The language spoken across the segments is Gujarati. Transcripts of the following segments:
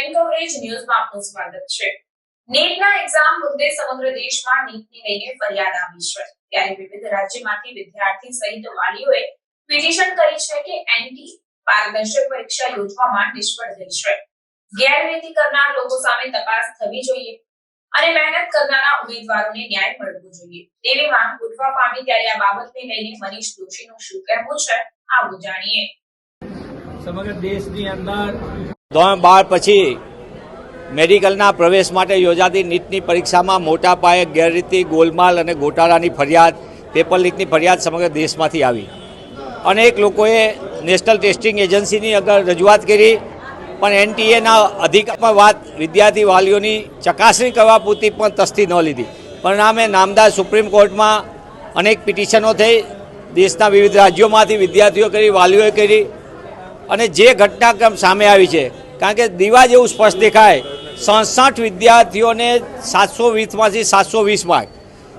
કવરેજ ન્યૂઝમાં આપનું સ્વાગત છે. નીટના એક્ઝામ મુદ્દે સમગ્ર દેશમાં નીટની લઈને ફરિયાદ આવી છે. ત્યારે વિવિધ રાજ્યમાંથી વિદ્યાર્થી સહિત વાલીઓએ પિટિશન કરી છે કે એનટી પારદર્શક પરીક્ષા યોજવામાં નિષ્ફળ થઈ છે. ગેરરીતિ કરનાર લોકો સામે તપાસ થવી જોઈએ અને મહેનત કરનારા ઉમેદવારોને ન્યાય મળવો જોઈએ. તેવી માંગ ઉઠવા પામી ત્યારે આ બાબતને લઈને મનીષ દોશીનું શું કહેવું છે, આવું જાણીએ. સમગ્ર દેશની અંદર ધોરણ બાર પછી મેડિકલના પ્રવેશ માટે યોજાતી નીટની પરીક્ષામાં મોટા પાયે ગેરરીતિ, ગોલમાલ અને ગોટાળાની ફરિયાદ, પેપર લીકની ફરિયાદ સમગ્ર દેશમાંથી આવી. અનેક લોકોએ નેશનલ ટેસ્ટિંગ એજન્સીની આગળ રજૂઆત કરી, પણ એનટીએના અધિકારમાં વાત વિદ્યાર્થી વાલીઓની ચકાસણી કરવા પૂરતી પણ તસ્તી ન લીધી. પરિણામે નામદાર સુપ્રીમ કોર્ટમાં અનેક પિટિશનો થઈ, દેશના વિવિધ રાજ્યોમાંથી વિદ્યાર્થીઓ કરી, વાલીઓએ કરી, અને જે ઘટનાક્રમ સામે આવી છે કારણ કે દીવા જેવું સ્પષ્ટ દેખાય. સડસઠ વિદ્યાર્થીઓને સાતસો વીસમાંથી સાતસો વીસ માર્ક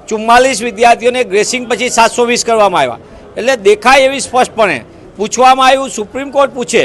ચુમ્માલીસ વિદ્યાર્થીઓને ગ્રેસિંગ પછી સાતસો વીસ કરવામાં આવ્યા. એટલે દેખાય એવી સ્પષ્ટપણે. પૂછવામાં આવ્યું, સુપ્રીમ કોર્ટ પૂછે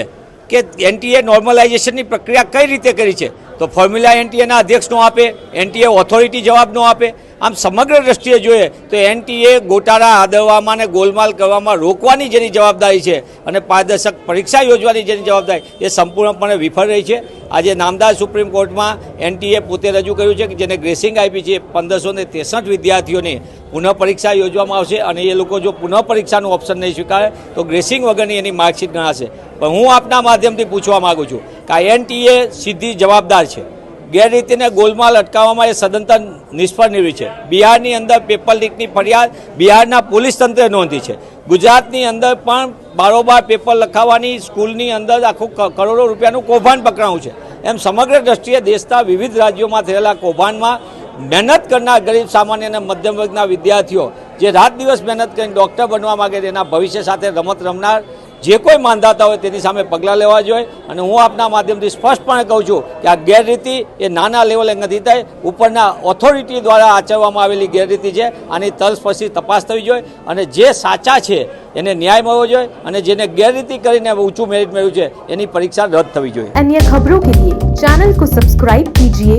કે એનટીએ નોર્મલાઇઝેશનની પ્રક્રિયા કઈ રીતે કરી છે? તો ફોર્મ્યુલા એનટીએના અધ્યક્ષ નો આપે એનટીએ ઓથોરિટી જવાબ ન આપે. આમ સમગ્ર દ્રષ્ટિએ જોઈએ તો એનટીએ ગોટાળા આદરવામાં અને ગોલમાલ કરવામાં રોકવાની જેની જવાબદારી છે અને પારદર્શક પરીક્ષા યોજવાની જેની જવાબદારી એ સંપૂર્ણપણે વિફળ રહી છે. આજે નામદાર સુપ્રીમ કોર્ટમાં એનટીએ પોતે રજૂ કર્યું છે કે જેને ગ્રેસિંગ આપી છે પંદરસો ને ત્રેસઠ વિદ્યાર્થીઓની પુનઃ પરીક્ષા યોજવામાં આવશે અને એ લોકો જો પુનઃ પરીક્ષાનું ઓપ્શન નહીં સ્વીકારે, તો ગ્રેસિંગ વગરની એની માર્કશીટ ગણાશે. પણ હું આપના માધ્યમથી પૂછવા માગું છું કે એનટીએ સીધી જવાબદાર છે. ગેરરીતિને ગોલમાલ અટકાવવામાં એ સદંતર નિષ્ફળ નીવડી છે. બિહારની અંદર પેપર લીકની ફરિયાદ, બિહારના પોલીસ તંત્રે નોંધી છે. ગુજરાતની અંદર પણ બારોબાર પેપર લખાવવાની સ્કૂલની અંદર આખું કરોડો રૂપિયાનું કૌભાંડ પકડાયું છે. એમ સમગ્ર દ્રષ્ટિએ દેશના વિવિધ રાજ્યોમાં થયેલા કૌભાંડમાં મહેનત કરનાર ગરીબ સામાન્ય અને મધ્યમ વર્ગના વિદ્યાર્થીઓ જે રાત દિવસ મહેનત કરીને ડૉક્ટર બનવા માગે તેના ભવિષ્ય સાથે રમત રમનાર જે કોઈ માંધાતા હોય તેની સામે પગલાં લેવા જોઈએ. અને હું આપના માધ્યમથી સ્પષ્ટપણે કહું છું કે આ ગેરરીતિ એ નાના લેવલે નથી થાય. ઉપરના ઓથોરિટી દ્વારા આચરવામાં આવેલી ગેરરીતિ છે. આની તલસ્પર્શી તપાસ થવી જોઈએ અને જે સાચા છે એને ન્યાય મળવો જોઈએ અને જેને ગેરરીતિ કરીને ઊંચું મેરિટ મળ્યું છે, એની પરીક્ષા રદ થવી જોઈએ. અન્ય ખબરો કે ચેનલ કો સબસ્ક્રાઇબ કીજીએ.